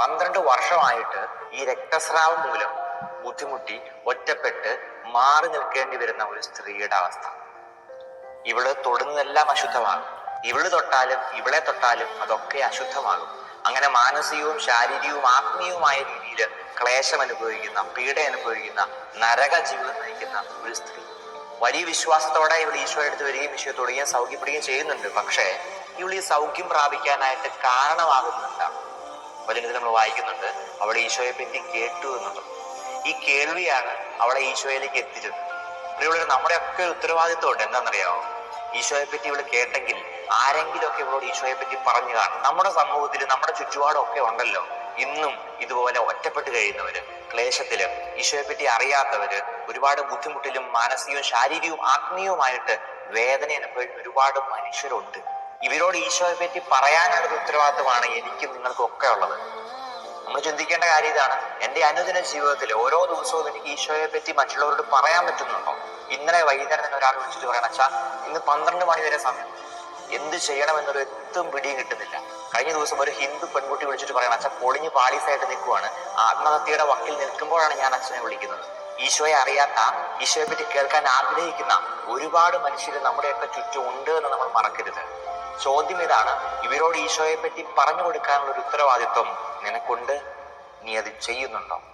പന്ത്രണ്ട് വർഷമായിട്ട് ഈ രക്തസ്രാവം മൂലം ബുദ്ധിമുട്ടി ഒറ്റപ്പെട്ട് മാറി നിൽക്കേണ്ടി വരുന്ന ഒരു സ്ത്രീയുടെ അവസ്ഥ. ഇവൾ തൊടുന്നതെല്ലാം അശുദ്ധമാകും. ഇവൾ തൊട്ടാലും ഇവളെ തൊട്ടാലും അതൊക്കെ അശുദ്ധമാകും. അങ്ങനെ മാനസികവും ശാരീരികവും ആത്മീയവുമായ രീതിയിൽ ക്ലേശം അനുഭവിക്കുന്ന പീഡ അനുഭവിക്കുന്ന നരക ജീവിതം നയിക്കുന്ന ഒരു സ്ത്രീ. വലിയ വിശ്വാസത്തോടെ ഇവൾ ഈശോ എടുത്ത് വരികയും ഈശോ തൊടുകയും സൗഖ്യപ്പെടുകയും ചെയ്യുന്നുണ്ട്. പക്ഷേ ഇവൾ ഈ സൗഖ്യം പ്രാപിക്കാനായിട്ട് കാരണമാകുന്നുണ്ട്. വചനത്തിൽ നമ്മൾ വായിക്കുന്നുണ്ട്. അവൾ ഈശോയെ പറ്റി കേട്ടു എന്നുള്ളത്. ഈ കേൾവിയാണ് അവളെ ഈശോയിലേക്ക് എത്തിച്ചത്. ഇവിടെ നമ്മുടെ ഒക്കെ ഉത്തരവാദിത്വമുണ്ട്. എന്താണെന്നറിയാമോ ഈശോയെ പറ്റി ഇവൾ കേട്ടെങ്കിൽ ആരെങ്കിലും ഒക്കെ ഇവളോട് ഈശോയെ പറ്റി പറഞ്ഞു കാണും. നമ്മുടെ സമൂഹത്തിൽ നമ്മുടെ ചുറ്റുപാടും ഒക്കെ ഉണ്ടല്ലോ. ഇന്നും ഇതുപോലെ ഒറ്റപ്പെട്ട് കഴിയുന്നവര് ക്ലേശത്തിൽ ഈശോയെ പറ്റി അറിയാത്തവര് ഒരുപാട് ബുദ്ധിമുട്ടിലും മാനസികവും ശാരീരികവും ആത്മീയവുമായിട്ട് വേദന അനുഭവിക്കുന്ന ഒരുപാട് മനുഷ്യരുണ്ട്. ഇവരോട് ഈശോയെ പറ്റി പറയാനുള്ള ഒരു ഉത്തരവാദിത്തമാണ് എനിക്കും നിങ്ങൾക്കും ഒക്കെ ഉള്ളത്. നമ്മൾ ചിന്തിക്കേണ്ട കാര്യം ഇതാണ്. എന്റെ അനുദിന ജീവിതത്തിൽ ഓരോ ദിവസവും എനിക്ക് ഈശോയെ പറ്റി മറ്റുള്ളവരോട് പറയാൻ പറ്റുന്നുണ്ടോ? ഇന്നലെ വൈകുന്നേരം തന്നെ ഒരാൾ വിളിച്ചിട്ട് പറയണം അച്ഛാ ഇന്ന് പന്ത്രണ്ട് മണി വരെ സമയം. എന്ത് ചെയ്യണം എന്നൊരു എത്തും പിടിയും കിട്ടുന്നില്ല. കഴിഞ്ഞ ദിവസം ഒരു ഹിന്ദു പെൺകുട്ടി വിളിച്ചിട്ട് പറയണം അച്ഛൻ പൊളിഞ്ഞ് പാളീസായിട്ട് നിൽക്കുവാണ്. ആത്മഹത്യയുടെ വക്കിൽ നിൽക്കുമ്പോഴാണ് ഞാൻ അച്ഛനെ വിളിക്കുന്നത്. ഈശോയെ അറിയാത്ത ഈശോയെ പറ്റി കേൾക്കാൻ ആഗ്രഹിക്കുന്ന ഒരുപാട് മനുഷ്യർ നമ്മുടെയൊക്കെ ചുറ്റും ഉണ്ട് എന്ന് നമ്മൾ മറക്കരുത്. ചോദ്യം ഇതാണ് ഇവരോട് ഈശോയെ പറ്റി പറഞ്ഞു കൊടുക്കാനുള്ള ഒരു ഉത്തരവാദിത്വം നിനക്കുണ്ട്? നീ അത് ചെയ്യുന്നുണ്ടോ?